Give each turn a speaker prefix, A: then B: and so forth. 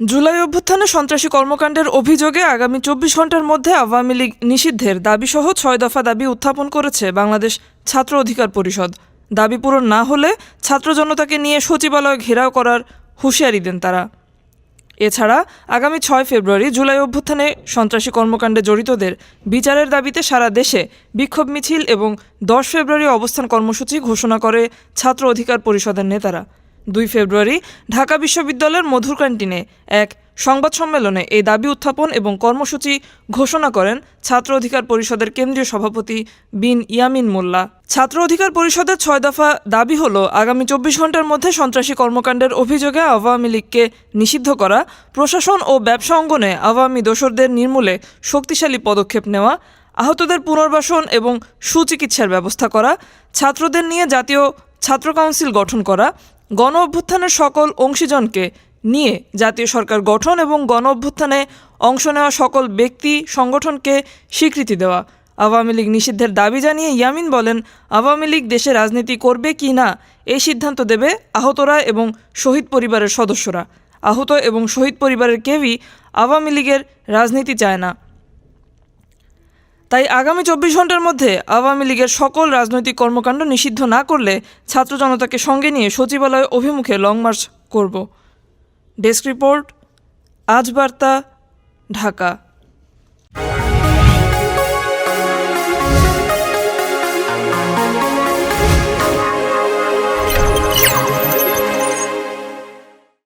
A: জুলাই অভ্যুত্থানে সন্ত্রাসী কর্মকাণ্ডের অভিযোগে আগামী চব্বিশ ঘণ্টার মধ্যে আওয়ামী লীগ নিষিদ্ধের দাবিসহ ছয় দফা দাবি উত্থাপন করেছে বাংলাদেশ ছাত্র অধিকার পরিষদ। দাবি পূরণ না হলে ছাত্র জনতাকে নিয়ে সচিবালয় ঘেরাও করার হুঁশিয়ারি দেন তারা। এছাড়া আগামী ছয় ফেব্রুয়ারি জুলাই অভ্যুত্থানে সন্ত্রাসী কর্মকাণ্ডে জড়িতদের বিচারের দাবিতে সারা দেশে বিক্ষোভ মিছিল এবং দশ ফেব্রুয়ারি অবস্থান কর্মসূচি ঘোষণা করে ছাত্র অধিকার পরিষদের নেতারা। দুই ফেব্রুয়ারি ঢাকা বিশ্ববিদ্যালয়ের মধুর ক্যান্টিনে এক সংবাদ সম্মেলনে এই দাবি উত্থাপন এবং কর্মসূচি ঘোষণা করেন ছাত্র অধিকার পরিষদের কেন্দ্রীয় সভাপতি বিন ইয়ামিন মোল্লা। ছাত্র অধিকার পরিষদের ছয় দফা দাবি হল, আগামী চব্বিশ ঘণ্টার মধ্যে সন্ত্রাসী কর্মকাণ্ডের অভিযোগে আওয়ামী লীগকে নিষিদ্ধ করা, প্রশাসন ও ব্যবসা অঙ্গনে আওয়ামী দোসরদের নির্মূলে শক্তিশালী পদক্ষেপ নেওয়া, আহতদের পুনর্বাসন এবং সুচিকিৎসার ব্যবস্থা করা, ছাত্রদের নিয়ে জাতীয় ছাত্র কাউন্সিল গঠন করা গণ অভ্যুত্থানের সকল অংশীজনকে নিয়ে জাতীয় সরকার গঠন এবং গণ অভ্যুত্থানে অংশ নেওয়া সকল ব্যক্তি সংগঠনকে স্বীকৃতি দেওয়া। আওয়ামী লীগ নিষিদ্ধের দাবি জানিয়ে ইয়ামিন বলেন, আওয়ামী লীগ দেশে রাজনীতি করবে কি না এই সিদ্ধান্ত দেবে আহতরা এবং শহীদ পরিবারের সদস্যরা। আহত এবং শহীদ পরিবারের কেউই আওয়ামী লীগের রাজনীতি চায় না। তাই আগামী চব্বিশ ঘণ্টার মধ্যে আওয়ামী লীগের সকল রাজনৈতিক কর্মকাণ্ড নিষিদ্ধ না করলে ছাত্র জনতাকে সঙ্গে নিয়ে সচিবালয় অভিমুখে লং মার্চ করব। ডেস্ক রিপোর্ট, আজ বার্তা, ঢাকা।